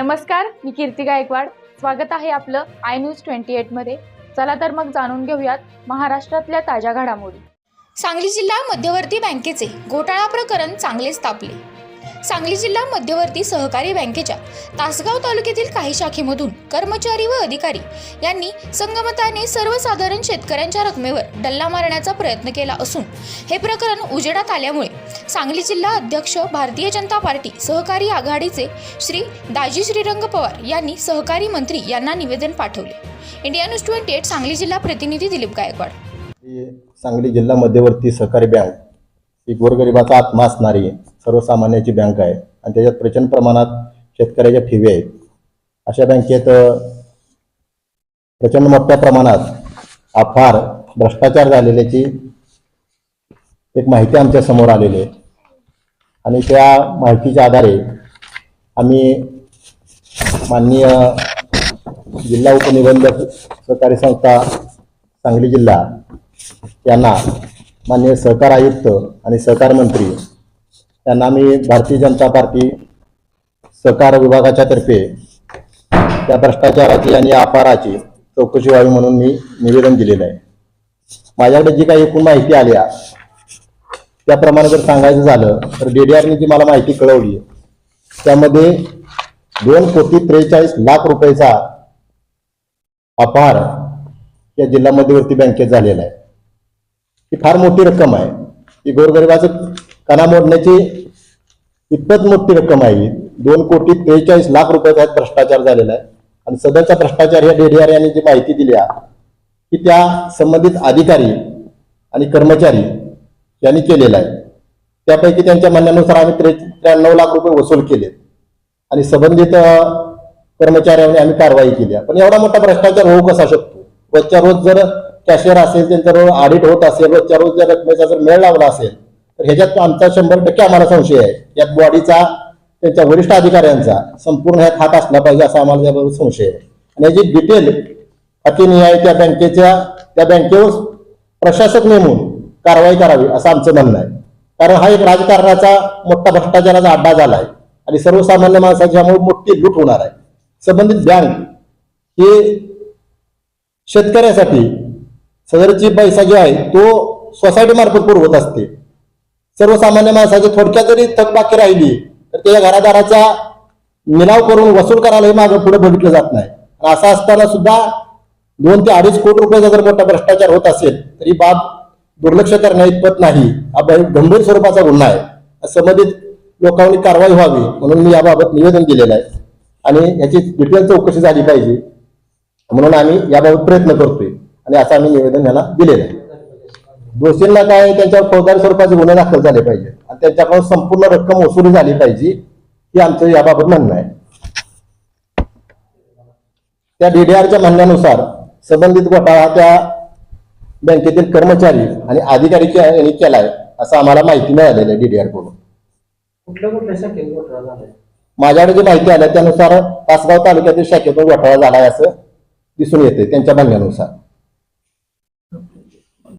नमस्कार मी कीर्ती गायकवाड. स्वागत आहे आपलं आय न्यूज ट्वेंटी एटमध्ये चला तर मग जाणून घेऊयात महाराष्ट्रातल्या ताज्या घडामोडी. सांगली जिल्हा मध्यवर्ती बँकेचे घोटाळा प्रकरण चांगलेच तापले. सांगली जिल्हा मध्यवर्ती सहकारी बँकेच्या तासगाव तालुक्यातील काही शाखेमधून कर्मचारी व अधिकारी यांनी संगमताने सर्वसाधारण शेतकऱ्यांच्या रकमेवर डल्ला मारण्याचा प्रयत्न केला असून हे प्रकरण उजेडात आल्यामुळे सांगली जिल्हा अध्यक्ष भारतीय जनता पार्टी सहकारी आघाडीचे श्री दाजी श्रीरंग पवार यांनी सहकारी मंत्री यांना निवेदन पाठवले. India news twenty eight Sangli जिल्हा प्रतिनिधी दिलीप गायकवाड. सांगली जिल्हा मध्यवर्ती सहकारी बँक ही गोरगरिबाचा आत्मा असणारी सर्वसामान्याची बँक आहे. आणि त्याच्यात प्रचंड प्रमाणात शेतकऱ्याच्या ठेवी आहेत. अशा बँकेत प्रचंड मोठ्या प्रमाणात अफार भ्रष्टाचार झालेल्याची एक माहिती आमच्यासमोर आलेली आहे. आणि त्या माहितीच्या आधारे आम्ही माननीय जिल्हा उपनिबंधक सहकारी संस्था सांगली जिल्हा यांना माननीय सहकार आयुक्त आणि सहकार मंत्री यांना आम्ही भारतीय जनता पार्टी सहकार विभागाच्या तर्फे त्या भ्रष्टाचाराची आणि अपाराची चौकशी व्हावी म्हणून मी निवेदन दिलेलं आहे. माझ्याकडे जी काही एकूण माहिती आली त्याप्रमाणे जर सांगायचं झालं तर डीडीआरने जी मला माहिती कळवली त्यामध्ये दोन कोटी त्रेचाळीस लाख रुपयाचा अपहार या जिल्हा मध्यवर्ती बँकेत झालेला आहे. ही फार मोठी रक्कम आहे. ही गोरगरिबाचं कणा मोडण्याची इतपत मोठी रक्कम आहे दोन कोटी त्रेचाळीस लाख रुपयाचा भ्रष्टाचार झालेला आहे. आणि सदरचा भ्रष्टाचार या डेडीआर यांनी जी माहिती दिली आहे की त्या संबंधित अधिकारी आणि कर्मचारी यांनी केलेला आहे. त्यापैकी त्यांच्या म्हणण्यानुसार आम्ही त्रे त्र्याण्णव लाख रुपये वसूल केले. आणि संबंधित कर्मचाऱ्यांनी आम्ही कारवाई केली पण एवढा मोठा भ्रष्टाचार होऊ कसा शकतो? रोजच्या रोज जर कॅशियर असेल त्यांचा रोज ऑडिट होत असेल रोजच्या रोज जर रकमेचा जर मेळ लावला असेल तर ह्याच्यात आमचा शंभर टक्के आम्हाला संशय आहे. यात बॉडीचा त्यांच्या वरिष्ठ अधिकाऱ्यांचा संपूर्ण ह्यात हात असला पाहिजे असा आम्हाला त्याबाबत संशय आहे. आणि याची डिटेल अतिनिहाय त्या बँकेच्या त्या बँकेवर प्रशासक नेमून कारवाई करावी असं आमचं म्हणणं आहे. कारण हा एक राजकारणाचा मोठा भ्रष्टाचाराचा अड्डा झाला आहे आणि सर्वसामान्य माणसाची यामुळे मोठी लूट होणार आहे. संबंधित बँक ही शेतकऱ्यासाठी सदरची पैसा जो आहे तो सोसायटी मार्फत पुरवत असते. सर्वसामान्य माणसाची थोडक्यात जरी थकबाकी राहिली तर त्या घरादाराचा निलाव करून वसूल करायलाही मागं पुढे बघितलं जात नाही. आणि असं असताना सुद्धा दोन ते अडीच कोटी रुपयाचा जर मोठा भ्रष्टाचार होत असेल तर ही बाब दुर्लक्ष करण्या इतपत नाही. हा गंभीर स्वरूपाचा गुन्हा आहे. संबंधित लोकांनी कारवाई व्हावी म्हणून मी याबाबत निवेदन दिलेलं आहे. आणि याची डिटेल चौकशी झाली पाहिजे. म्हणून आम्ही याबाबत प्रयत्न करतोय. आणि असं आम्ही निवेदन याला दिलेलं आहे. दोषींना काय त्यांच्यावर फौजदारी स्वरूपाचे गुन्हे दाखल झाले पाहिजे. आणि त्यांच्याकडून संपूर्ण रक्कम वसुली झाली पाहिजे हे आमचं याबाबत म्हणणं आहे. त्या डीडीआरच्या म्हणण्यानुसार संबंधित घोटाळा त्या बँकेतील कर्मचारी आणि अधिकारी यांनी केलाय असं आम्हाला माहिती मिळालेली आहे डीडीआरकडून कुठल्या कुठल्या शाखेत घोटाळा झालाय? माझ्याकडे जी माहिती आली त्यानुसार तासगाव तालुक्यातील शाखेतून घोटाळा झालाय असं दिसून येते त्यांच्या म्हणण्यानुसार.